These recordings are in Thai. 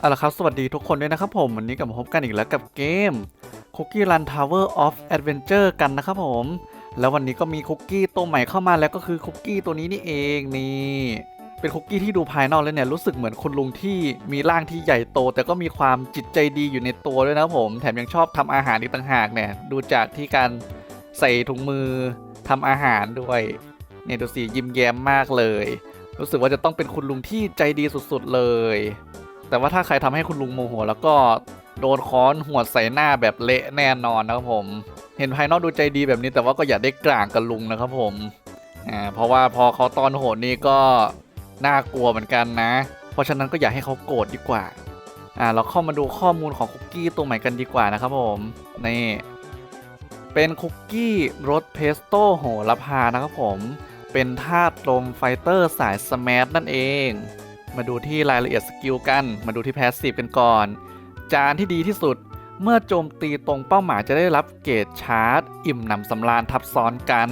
เอาละครับสวัสดีทุกคนด้วยนะครับผม วันนี้กลับมาพบกันอีกแล้วกับเกม Cookie Run Tower of Adventure กันนะครับผม แล้ววันนี้ก็มีคุกกี้ตัวใหม่เข้ามาแล้วก็คือคุกกี้ตัวนี้นี่เองนี่เป็นคุกกี้ที่ดูภายนอกแล้วเนี่ยรู้สึกเหมือนคุณลุงที่มีร่างที่ใหญ่โต แต่ก็มีความจิตใจดีอยู่ในตัวด้วยนะผมแถมยังชอบทำอาหารอีกต่างหากเนี่ยดูจากที่การใส่ถุงมือทำอาหารด้วยเนี่ยดูสิยิ้มแย้มมากเลย รู้สึกว่าจะต้องเป็นคุณลุงที่ใจดีสุดๆเลย แต่ว่าถ้าใครทำให้คุณลุงโมโหแล้วก็โดนค้อนหัวใส่หน้าแบบเละแน่นอนนะครับผม เห็นภายนอกดูใจดีแบบนี้แต่ว่าก็อย่าได้กลางกับลุงนะครับผมอ่าเพราะว่าพอเขาตอนโหดนี่ก็น่ากลัวเหมือนกันนะ เพราะฉะนั้นก็อย่าให้เขาโกรธดีกว่าอ่าเราเข้ามาดูข้อมูลของคุกกี้ตัวใหม่กันดีกว่านะครับผมนี่เป็นคุกกี้รสเพสโต้โหระพานะครับผม เป็นธาตุลมไฟเตอร์สายสมาร์ทนั่นเอง มาดูที่รายละเอียดสกิลกัน มาดูที่แพสซีฟกันก่อน จานที่ดีที่สุดเมื่อโจมตีตรงเป้าหมายจะได้รับเกรดชาร์จ อิ่มหนำสำราญทับซ้อนกัน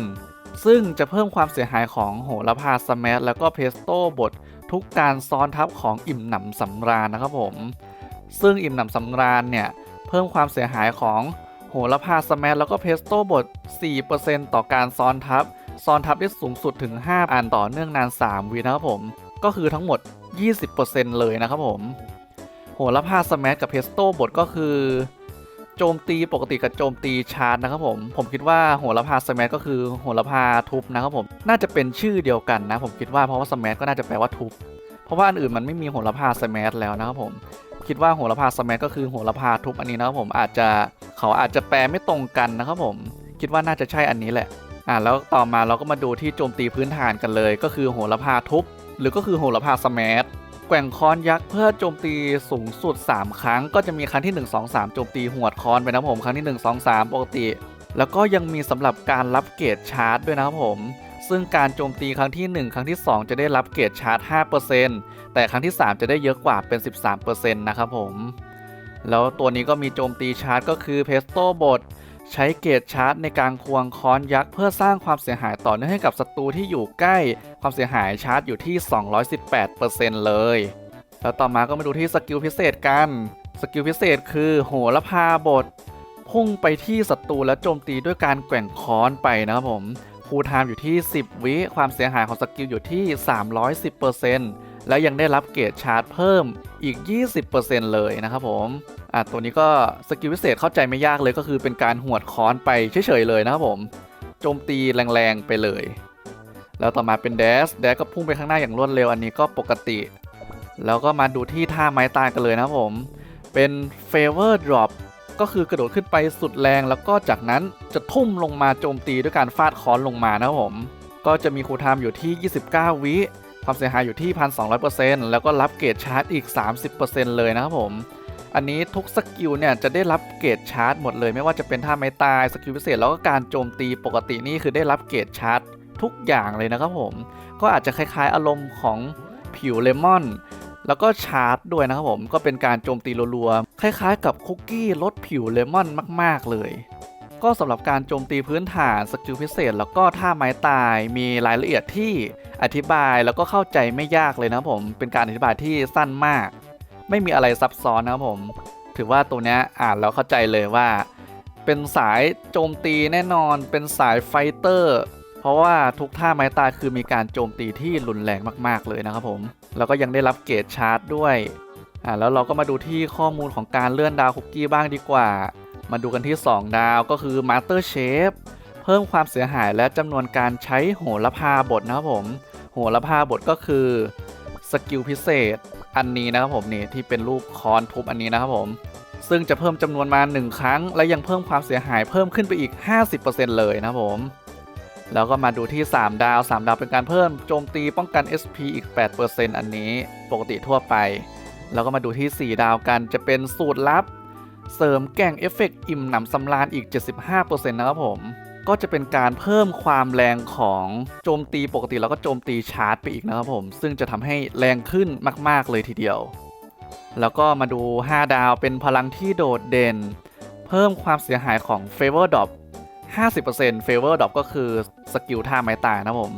ซึ่งจะเพิ่มความเสียหายของโหระพาสแมทแล้วก็เพสโต้บดทุกการซ้อนทับของอิ่มหนำสำราญนะครับผม ซึ่งอิ่มหนำสำราญเนี่ย เพิ่มความเสียหายของโหระพาสแมทแล้วก็เพสโต้บด4%ต่อการซ้อนทับ ซ้อนทับได้สูงสุดถึง 5 อันต่อเนื่องนาน 3 วินะครับผม ก็คือทั้งหมด 20%เลยนะครับผม โหระพาสแมทกับเพสโต้บทก็คือโจมตีปกติกับโจมตีชาร์จนะครับผม ผมคิดว่าโหระพาสแมทก็คือโหระพาทุบนะครับผม น่าจะเป็นชื่อเดียวกันนะ ผมคิดว่าเพราะว่าสแมทก็น่าจะแปลว่าทุบ เพราะว่าอันอื่นมันไม่มีโหระพาสแมทแล้วนะครับผม คิดว่าโหระพาสแมทก็คือโหระพาทุบอันนี้นะครับผมอาจจะเขาอาจจะแปลไม่ตรงกันนะครับผม คิดว่าน่าจะใช่อันนี้แหละ อ่าแล้วต่อมาเราก็มาดูที่โจมตีพื้นฐานกันเลย ก็คือโหระพาทุบ หรือก็คือโหระพาสแมทแกว่งค้อนยักษ์เพื่อโจมตีสูงสุด 3 ครั้ง ก็จะมีครั้งที่ 1 2 3 โจมตีหัวดค้อนไปนะผม ครั้งที่ 1 2 3 ปกติ แล้วก็ยังมีสำหรับการรับเกรดชาร์จด้วยนะครับผม ซึ่งการโจมตีครั้งที่ 1 ครั้งที่ 2 จะได้รับเกรดชาร์จ 5%แต่ครั้งที่ 3 จะได้เยอะกว่าเป็น 13%นะครับผม แล้วตัวนี้ก็มีโจมตีชาร์จก็คือเพสโต้บท ใช้เกจชาร์จในการควงค้อนยักษ์เพื่อสร้างความเสียหายต่อเนื่องให้กับศัตรูที่อยู่ใกล้ ความเสียหายชาร์จอยู่ที่ 218%เลย แล้วต่อมาก็มาดูที่สกิลพิเศษกัน สกิลพิเศษคือโหระพาบท พุ่งไปที่ศัตรูและโจมตีด้วยการแกว่งค้อนไปนะครับผมคูลไทม์อยู่ที่ 10 วิความเสียหายของสกิลอยู่ที่ 310%แล้วยังได้รับเกรดชาร์จเพิ่มอีก 20%เลยนะครับผม อะตัวนี้ก็สกิลพิเศษเข้าใจไม่ยากเลยก็คือเป็นการหวดค้อนไปเฉยๆเลยนะครับผมโจมตีแรงๆไปเลย แล้วต่อมาเป็นแดสแดสก็พุ่งไปข้างหน้าอย่างรวดเร็วอันนี้ก็ปกติ แล้วก็มาดูที่ท่าไม้ตายกันเลยนะครับผมเป็น favor drop ก็คือกระโดดขึ้นไปสุดแรงแล้วก็จากนั้นจะทุ่มลงมาโจมตีด้วยการฟาดค้อนลงมานะครับผม ก็จะมีคูลไทม์อยู่ที่ 29 วิความเสียหายอยู่ที่ 1,200%แล้วก็รับเกรดชาร์จอีก 30%เลยนะครับผม อันนี้ทุกสกิลเนี่ยจะได้รับเกรดชาร์จหมดเลยไม่ว่าจะเป็นท่าไม้ตายสกิลพิเศษแล้วก็การโจมตีปกตินี่คือได้รับเกรดชาร์จทุกอย่างเลยนะครับผม ก็อาจจะคล้ายๆ อารมณ์ของผิวเลมอน แล้วก็ชาร์จด้วยนะครับผมก็เป็นการโจมตีรัวๆคล้ายๆ กับคุกกี้ลดผิวเลมอนมาก ๆ เลยก็สำหรับการโจมตีพื้นฐานสกิลพิเศษ แล้วก็ท่าไม้ตายมีรายละเอียดที่อธิบายแล้วก็เข้าใจไม่ยากเลยนะครับผม เป็นการอธิบายที่สั้นมาก ไม่มีอะไรซับซ้อนนะครับผม ถือว่าตัวนี้อ่านแล้วเข้าใจเลยว่า เป็นสายโจมตีแน่นอน เป็นสายไฟเตอร์ เพราะว่าทุกท่าไม้ตายคือมีการโจมตีที่รุนแรงมากๆเลยนะครับผม แล้วก็ยังได้รับเกรดชาร์จด้วย อ่าแล้วเราก็มาดูที่ข้อมูลของการเลื่อนดาวคุกกี้บ้างดีกว่า มาดูกันที่ 2 ดาวก็คือ Master Shape เพิ่มความเสียหายและจำนวนการใช้โหระพาบทนะครับผม โหระพาบทก็คือสกิลพิเศษ อันนี้นะครับผมนี่ที่เป็นรูปค้อนทุบอันนี้นะครับผม ซึ่งจะเพิ่มจำนวนมา 1 ครั้ง และยังเพิ่มความเสียหายเพิ่มขึ้นไปอีก 50%เลยนะครับผมแล้วก็มาดูที่ 3 ดาว 3 ดาวเป็นการเพิ่มโจมตีป้องกัน SP อีก 8%อันนี้ปกติทั่วไป แล้วก็มาดูที่ 4 ดาวกันจะเป็นสูตรลับ เสริมแก่งเอฟเฟกต์อิ่มหนำสำราญอีก 75%นะครับผม ก็จะเป็นการเพิ่มความแรงของโจมตีปกติแล้วก็โจมตีชาร์จไปอีกนะครับผม ซึ่งจะทำให้แรงขึ้นมาก ๆ เลยทีเดียว แล้วก็มาดู 5 ดาวเป็นพลังที่โดดเด่น เพิ่มความเสียหายของ Favor Drop 50% Favor Drop ก็คือสกิลท่าไม้ตายนะผม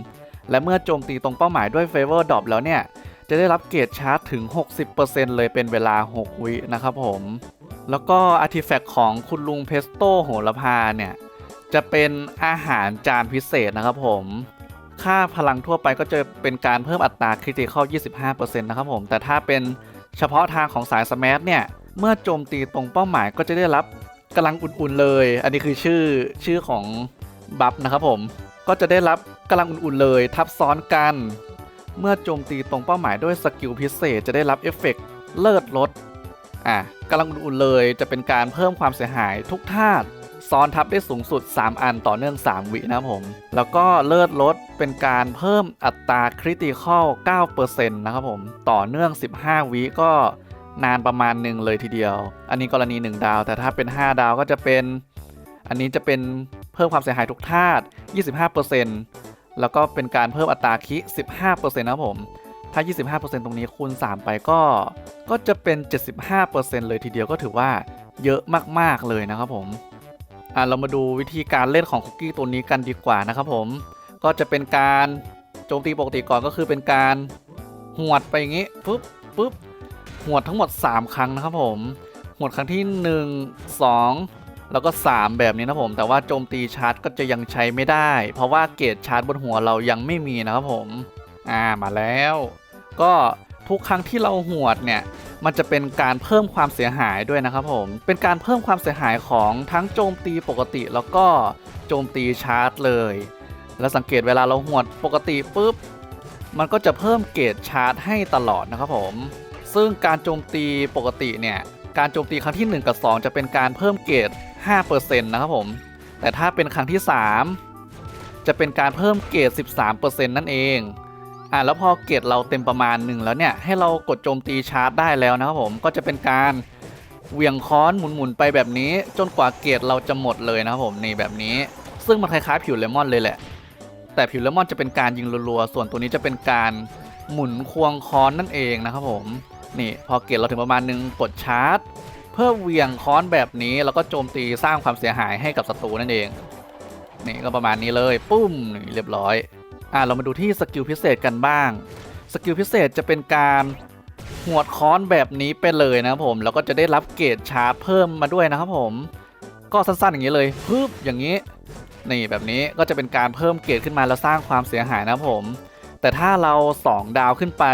และเมื่อโจมตีตรงเป้าหมายด้วย Favor Drop แล้วเนี่ย จะได้รับเกรดชาร์จถึง 60%เลยเป็นเวลา 6 วินะครับผม แล้วก็อาร์ติแฟกต์ของคุณลุงเพสโต้โหระพาเนี่ย จะเป็นอาหารจานพิเศษนะครับผม ค่าพลังทั่วไปก็จะเป็นการเพิ่มอัตราคริติคอล25%นะครับผม แต่ถ้าเป็นเฉพาะทางของสายสมาร์ทเนี่ย เมื่อโจมตีตรงเป้าหมายก็จะได้รับกำลังอุ่นๆเลย อันนี้คือชื่อชื่อของบัฟนะครับผม ก็จะได้รับกำลังอุ่นๆเลย ทับซ้อนกัน เมื่อโจมตีตรงเป้าหมายด้วยสกิลพิเศษ จะได้รับเอฟเฟกต์เลิศลดอะกำลังอุ่นๆเลย จะเป็นการเพิ่มความเสียหายทุกธาตุ ซ้อนทับได้สูงสุด 3 อันต่อเนื่อง 3 วินะครับผม แล้วก็เลิศลดเป็นการเพิ่มอัตราคริติคอล9%นะครับผม ต่อเนื่อง 15 วิก็นานประมาณหนึ่งเลยทีเดียว อันนี้กรณี 1 ดาว แต่ถ้าเป็น 5 ดาวก็จะเป็น อันนี้จะเป็นเพิ่มความเสียหายทุกธาตุ 25%แล้วก็เป็นการเพิ่มอัตราคิ 15%นะครับผม ถ้า 25%ตรงนี้คูณ 3 ไปก็ ก็จะเป็น 75%เลยทีเดียวก็ถือว่าเยอะมาก ๆ เลยนะครับผม อะเรามาดูวิธีการเล่นของคุกกี้ตัวนี้กันดีกว่านะครับผม ก็จะเป็นการโจมตีปกติก่อนก็คือเป็นการหวดไปอย่างงี้ปุ๊บปุ๊บหวดทั้งหมด 3 ครั้งนะครับผมหวดครั้งที่ 1 2 แล้วก็ 3 แบบนี้นะผม แต่ว่าโจมตีชาร์จก็จะยังใช้ไม่ได้ เพราะว่าเกรดชาร์จบนหัวเรายังไม่มีนะครับผม อ่ามาแล้ว ก็ทุกครั้งที่เราหวดเนี่ย มันจะเป็นการเพิ่มความเสียหายด้วยนะครับผม เป็นการเพิ่มความเสียหายของทั้งโจมตีปกติแล้วก็โจมตีชาร์จเลย แล้วสังเกตเวลาเราหวดปกติปุ๊บ มันก็จะเพิ่มเกรดชาร์จให้ตลอดนะครับผม ซึ่งการโจมตีปกติเนี่ย การโจมตีครั้งที่ 1 กับ 2 จะเป็นการเพิ่มเกรด5%นะครับผม แต่ถ้าเป็นครั้งที่ 3 จะเป็นการเพิ่มเกรด13%นั่นเอง อะแล้วพอเกรดเราเต็มประมาณหนึ่งแล้วเนี่ยให้เรากดโจมตีชาร์จได้แล้วนะครับผมก็จะเป็นการเหวี่ยงค้อนหมุนๆไปแบบนี้จนกว่าเกรดเราจะหมดเลยนะครับผมนี่แบบนี้ ซึ่งมันคล้ายๆผิวเลมอนเลยแหละ แต่ผิวเลมอนจะเป็นการยิงรัวๆส่วนตัวนี้จะเป็นการหมุนควงค้อนนั่นเองนะครับผมนี่พอเกรดเราถึงประมาณหนึงกดชาร์จ เพื่อเหวี่ยงค้อนแบบนี้แล้วก็โจมตีสร้างความเสียหายให้กับศัตรูนั่นเองนี่ก็ประมาณนี้เลยปุ้มนี่เรียบร้อย อะเรามาดูที่สกิลพิเศษกันบ้าง สกิลพิเศษจะเป็นการหวดค้อนแบบนี้ไปเลยนะครับผมแล้วก็จะได้รับเกรดชาร์เพิ่มมาด้วยนะครับผม ก็สั้นๆอย่างนี้เลยปึ๊บอย่างนี้ นี่แบบนี้ก็จะเป็นการเพิ่มเกรดขึ้นมาแล้วสร้างความเสียหายนะครับผม แต่ถ้าเรา 2 ดาวขึ้นไป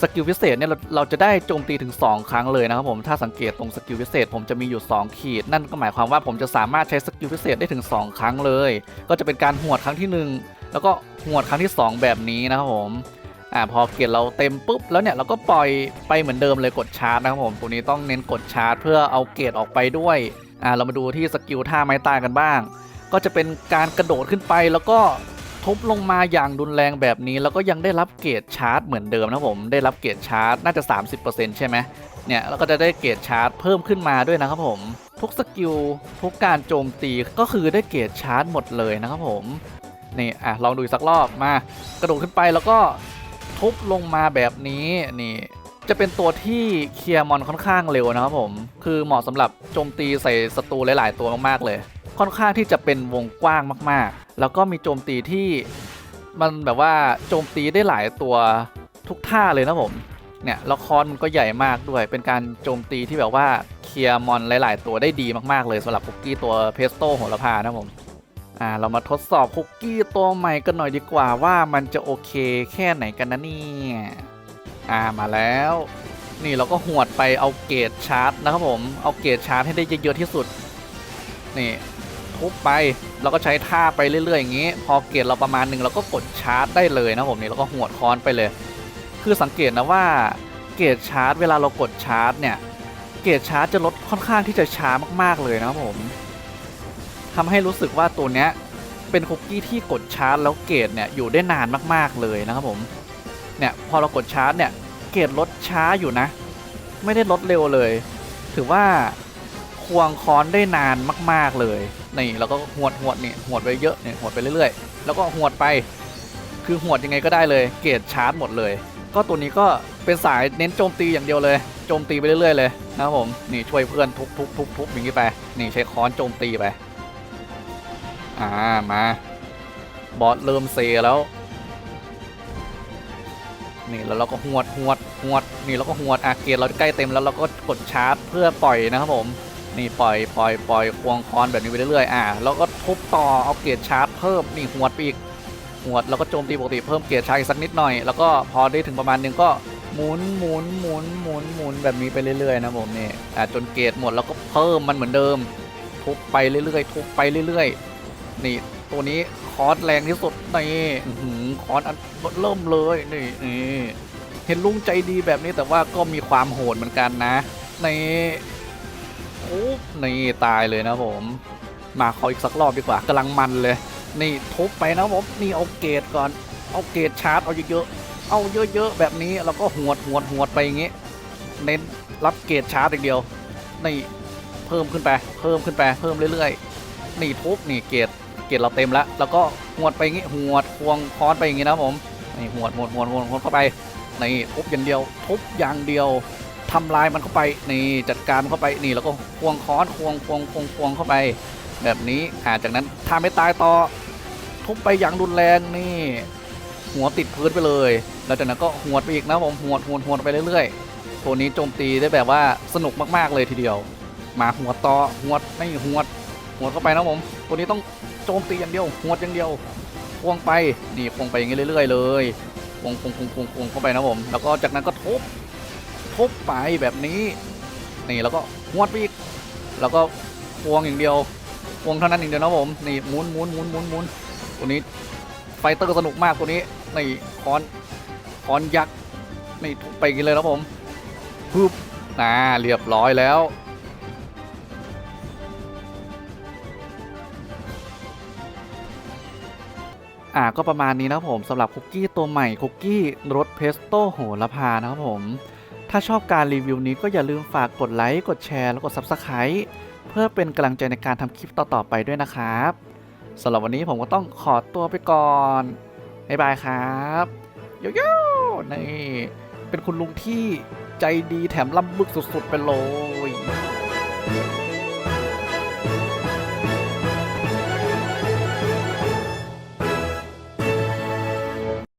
สกิลพิเศษเนี่ยเราเราจะได้โจมตีถึง 2 ครั้งเลยนะครับผมถ้าสังเกตตรงสกิลพิเศษ ผมจะมีอยู่ 2 ขีด นั่นก็หมายความว่าผมจะสามารถใช้สกิลพิเศษได้ถึง 2 ครั้งเลย ก็จะเป็นการหวดครั้งที่ 1 แล้วก็หวดครั้งที่ 2 แบบนี้นะครับผมอ่าพอเกรเราเต็มปุ๊บแล้วเนี่ยเราก็ปล่อยไปเหมือนเดิมเลยกดชาร์จนะครับผมตัวนี้ต้องเน้นกดชาร์จเพื่อเอาเกรออกไปด้วยอ่าเรามาดูที่สกิลท่าไม้ตายกันบ้าง ก็จะเป็นการกระโดดขึ้นไปแล้วก็ทุบลงมาอย่างรุนแรงแบบนี้ แล้วก็ยังได้รับเกรดชาร์จเหมือนเดิมนะครับผมได้รับเกรดชาร์จน่าจะ 30%ใช่ไหมเนี่ยแล้วก็จะได้เกรดชาร์จเพิ่มขึ้นมาด้วยนะครับผมทุกสกิลทุกการโจมตีก็คือได้เกรดชาร์จหมดเลยนะครับผม นี่อะลองดูอีกสักรอบมากระโดดขึ้นไปแล้วก็ทุบลงมาแบบนี้นี่จะเป็นตัวที่เคลียร์มอนค่อนข้างเร็วนะครับผม คือเหมาะสำหรับโจมตีใส่ศัตรูหลาย ๆ ตัวมากๆเลย ค่อนข้างที่จะเป็นวงกว้างมากๆ แล้วก็มีโจมตีที่มันแบบว่าโจมตีได้หลายตัวทุกท่าเลยนะผมเนี่ยล้วคอนมันก็ใหญ่มากด้วย เป็นการโจมตีที่แบบว่าเคลียร์มอนหลาย ๆ ตัวได้ดีมากๆเลยสำหรับคุกกี้ตัวเพสโต้โหระพานะผม อ่าเรามาทดสอบคุกกี้ตัวใหม่กันหน่อยดีกว่าว่ามันจะโอเคแค่ไหนกันนะเนี่ยอ่ามาแล้ว นี่เราก็หวดไปเอาเกรดชาร์จนะครับผมเอาเกรดชาร์จให้ได้เยอะๆที่สุดนี่ทุบไปเราก็ใช้ท่าไปเรื่อยๆอย่างนี้ พอเกรดเราประมาณหนึ่งเราก็กดชาร์จได้เลยนะผมนี่เราก็หวดค้อนไปเลย คือสังเกตนะว่าเกรดชาร์จ เวลาเรากดชาร์จเนี่ยเกรดชาร์จจะลดค่อนข้างที่จะช้ามากๆเลยนะครับผม ทำให้รู้สึกว่าตัวเนี้ยเป็นคุกกี้ที่กดชาร์จแล้วเกรดเนี่ยอยู่ได้นานมากๆเลยนะครับผม เนี่ยพอเรากดชาร์จเนี่ยเกรดลดช้าอยู่นะ ไม่ได้ลดเร็วเลย ถือว่าควงค้อนได้นานมาก ๆเลยนี่เราก็หวดหวดนี่ยหวดไปเยอะเนี่ยหวดไปเรื่อยๆ แล้วก็หวดไป คือหวดยังไงก็ได้เลย เกรดชาร์จหมดเลย ก็ตัวนี้ก็เป็นสายเน้นโจมตีอย่างเดียวเลยโจมตีไปเรื่อยๆเลยนะครับผมนี่ช่วยเพื่อนทุบทุบทุบทุบอย่างนี้ไปนี่ใช้ค้อนโจมตีไป อ่า มา บอสเริ่มเซแล้ว นี่แล้วเราก็หวดหวดหวด นี่เราก็หวดอะเกรดเราใกล้เต็มแล้วเราก็กดชาร์จเพื่อปล่อยนะครับผม นี่ปล่อยปล่อยปล่อยควงคอนแบบนี้ไปเรื่อยๆ อะแล้วก็ทุบต่อเอาเกรดชาร์จเพิ่มนี่หวดไปอีกหวดแล้วก็โจมตีปกติเพิ่มเกรดชาร์จอีกสักนิดหน่อย แล้วก็พอได้ถึงประมาณนึงก็หมุนหมุนหมุนหมุนหมุนแบบนี้ไปเรื่อยๆนะผมนี่อะจนเกรดหมดแล้วก็เพิ่มมันเหมือนเดิมทุบไปเรื่อยๆทุบไปเรื่อยๆ นี่ ตัวนี้คอร์สแรงที่สุดนี่อื้อหือคอร์สอันเริ่มเลยนี่นี่เห็นลุงใจดีแบบนี้แต่ว่าก็มีความโหดเหมือนกันนะนี่โอ้นี่ตายเลยนะผม มาขออีกสักรอบดีกว่ากำลังมันเลย นี่ทุบไปนะผมนี่เอาเกรดก่อน เอาเกรดชาร์จเอาเยอะๆเอาเยอะๆแบบนี้แล้วก็หวดหวดหวดไปอย่างงี้เน้นรับเกรดชาร์จอย่างเดียวนี่เพิ่มขึ้นไป เพิ่มขึ้นไป เพิ่มเรื่อยๆ นี่ทุบนี่เกรด เกรดเราเต็มแล้วแล้วก็หวดไปอย่างงี้หวดควงคอนไปอย่างงี้นะผมนี่หวดหวดหวดหวดหวดเข้าไปนี่ทุบอย่างเดียว ทุบอย่างเดียวทำลายมันเข้าไปนี่จัดการมันเข้าไปนี่แล้วก็ควงคอนควงควงควงควงเข้าไป แบบนี้อ่าจากนั้นถ้าไม่ตายต่อทุบไปอย่างรุนแรงนี่ หัวติดพื้นไปเลย แล้วจากนั้นก็หวดไปอีกนะผมหวดหวดหวดไปเรื่อยๆตัวนี้โจมตีได้แบบว่าสนุกมากๆเลยทีเดียว มาหัวต่อหัวดไม่หัวดหัวเข้าไปนะผม ตัวนี้ต้อง จมตีอย่างเดียวหัวดอย่างเดียวควงไปนี่ควงไปอย่างนี้เรื่อยๆ เลยควงควงควงควงควงเข้าไปนะผม แล้วก็จากนั้นก็ทุบทุบไปแบบนี้นี่แล้วก็หัวดไปอีกแล้วก็ควงอย่างเดียวควงเท่านั้นอย่างเดียวนะผมนี่หมุนหมุนหมุนหมุนหมุนตัวนี้ไฟเตอร์สนุกมากตัวนี้นี่คอนคอนยักษ์นี่ทุบไปอย่างนี้เลยนะผมปึ๊บน่าเรียบร้อยแล้ว อ่าก็ประมาณนี้นะครับผมสำหรับคุกกี้ตัวใหม่คุกกี้รสเพสโต้โหระพานะครับผม ถ้าชอบการรีวิวนี้ก็อย่าลืมฝากกดไลค์กดแชร์แล้วก็ Subscribe เพื่อเป็นกำลังใจในการทำคลิปต่อๆไปด้วยนะครับสำหรับวันนี้ผมก็ต้องขอตัวไปก่อนบ๊ายบายครับโยโย่นี่เป็นคุณลุงที่ใจดีแถมล่ำบึกสุดๆไปเลย